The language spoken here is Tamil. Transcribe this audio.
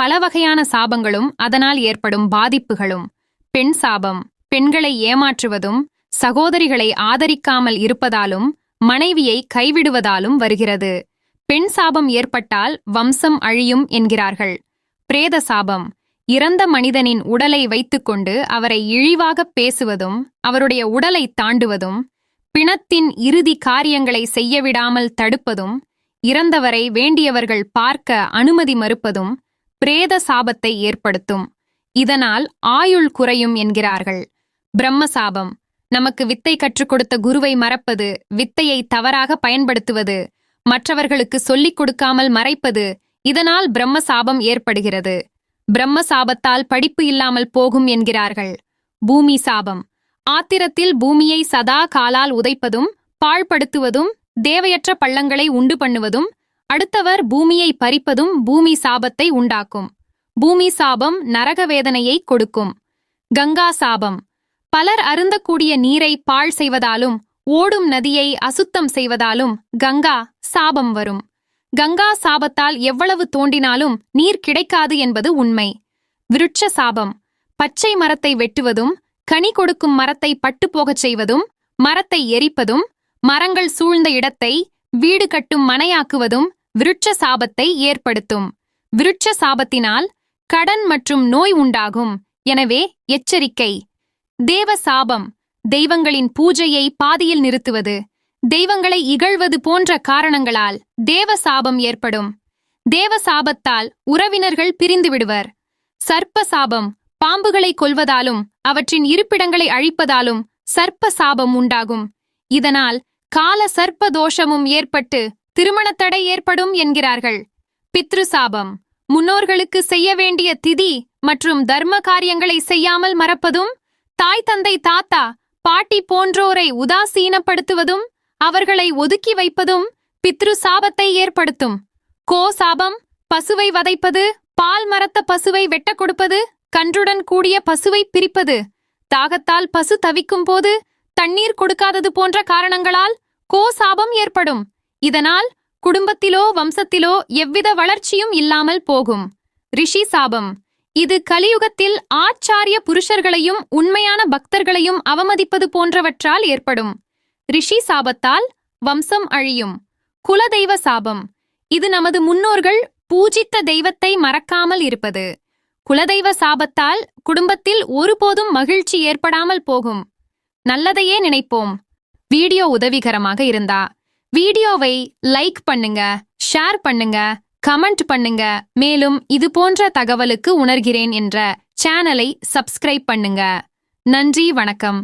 பல வகையான சாபங்களும் அதனால் ஏற்படும் பாதிப்புகளும். பெண் சாபம் பெண்களை ஏமாற்றுவதும் சகோதரிகளை ஆதரிக்காமல் இருப்பதாலும் மனைவியை கைவிடுவதாலும் வருகிறது. பெண் சாபம் ஏற்பட்டால் வம்சம் அழியும் என்கிறார்கள். பிரேத சாபம் இறந்த மனிதனின் உடலை வைத்துக்கொண்டு அவரை இழிவாகப் பேசுவதும் அவருடைய உடலை தாண்டுவதும் பிணத்தின் இறுதி காரியங்களை செய்யவிடாமல் தடுப்பதும் இறந்தவரை வேண்டியவர்கள் பார்க்க அனுமதி மறுப்பதும் பிரேத சாபத்தை ஏற்படுத்தும். இதனால் ஆயுள் குறையும் என்கிறார்கள். பிரம்ம சாபம். நமக்கு வித்தை கற்றுக் கொடுத்த குருவை மறப்பது வித்தையை தவறாக பயன்படுத்துவது மற்றவர்களுக்கு சொல்லிக் கொடுக்காமல் மறைப்பது இதனால் பிரம்ம சாபம் ஏற்படுகிறது. பிரம்ம சாபத்தால் படிப்பு இல்லாமல் போகும் என்கிறார்கள். பூமி சாபம். ஆத்திரத்தில் பூமியை சதா காலால் உதைப்பதும் பாழ்படுத்துவதும் தேவையற்ற பள்ளங்களை உண்டு பண்ணுவதும் அடுத்தவர் பூமியை பறிப்பதும் பூமி சாபத்தை உண்டாக்கும். பூமி சாபம் நரக வேதனையை கொடுக்கும். கங்கா சாபம். பலர் அருந்தக்கூடிய நீரை பாழ் செய்வதாலும் ஓடும் நதியை அசுத்தம் செய்வதாலும் கங்கா சாபம் வரும். கங்கா சாபத்தால் எவ்வளவு தோண்டினாலும் நீர் கிடைக்காது என்பது உண்மை. விருட்ச சாபம். பச்சை மரத்தை வெட்டுவதும் கனி கொடுக்கும் மரத்தை பட்டு போகச் செய்வதும் மரத்தை எரிப்பதும் மரங்கள் சூழ்ந்த இடத்தை வீடு கட்டும் மனையாக்குவதும் விருட்ச சாபத்தை ஏற்படுத்தும். விருட்ச சாபத்தினால் கடன் மற்றும் நோய் உண்டாகும். எனவே எச்சரிக்கை. தேவ சாபம் தெய்வங்களின் பூஜையை பாதியில் நிறுத்துவது. தெய்வங்களை இகழ்வது போன்ற காரணங்களால் தேவ சாபம் ஏற்படும். தேவ சாபத்தால் உறவினர்கள் பிரிந்துவிடுவர். சர்ப்ப சாபம் பாம்புகளை கொல்வதாலும் அவற்றின் இருப்பிடங்களை அழிப்பதாலும் சர்ப்ப சாபம் உண்டாகும். இதனால் கால சர்ப்ப தோஷமும் ஏற்பட்டு திருமணத் தடை ஏற்படும் என்கிறார்கள். பித்ரு சாபம் முன்னோர்களுக்கு செய்ய வேண்டிய திதி மற்றும் தர்ம காரியங்களை செய்யாமல் மறப்பதும் தாய் தந்தை தாத்தா பாட்டி போன்றோரை உதாசீனப்படுத்துவதும் அவர்களை ஒதுக்கி வைப்பதும் பித்ரு சாபத்தை ஏற்படுத்தும். கோ சாபம் பசுவை வதைப்பது பால் மரத்த பசுவை வெட்ட கொடுப்பது கன்றுடன் கூடிய பசுவை பிரிப்பது. தாகத்தால் பசு தவிக்கும் போது தண்ணீர் கொடுக்காதது போன்ற காரணங்களால் கோ சாபம் ஏற்படும். இதனால் குடும்பத்திலோ வம்சத்திலோ எவ்வித வளர்ச்சியும் இல்லாமல் போகும். ரிஷி சாபம். இது கலியுகத்தில் ஆச்சாரிய புருஷர்களையும் உண்மையான பக்தர்களையும் அவமதிப்பது போன்றவற்றால் ஏற்படும். ரிஷி சாபத்தால் வம்சம் அழியும். குலதெய்வ சாபம். இது நமது முன்னோர்கள் பூஜித்த தெய்வத்தை மறக்காமல் இருப்பது. குலதெய்வ சாபத்தால் குடும்பத்தில் ஒருபோதும் மகிழ்ச்சி ஏற்படாமல் போகும். நல்லதையே நினைப்போம். வீடியோ உதவிகரமாக இருந்தா வீடியோவை லைக் பண்ணுங்க ஷேர் பண்ணுங்க கமெண்ட் பண்ணுங்க. மேலும் இது போன்ற தகவலுக்கு உணர்கிறேன் என்ற சேனலை சப்ஸ்கிரைப் பண்ணுங்க. நன்றி வணக்கம்.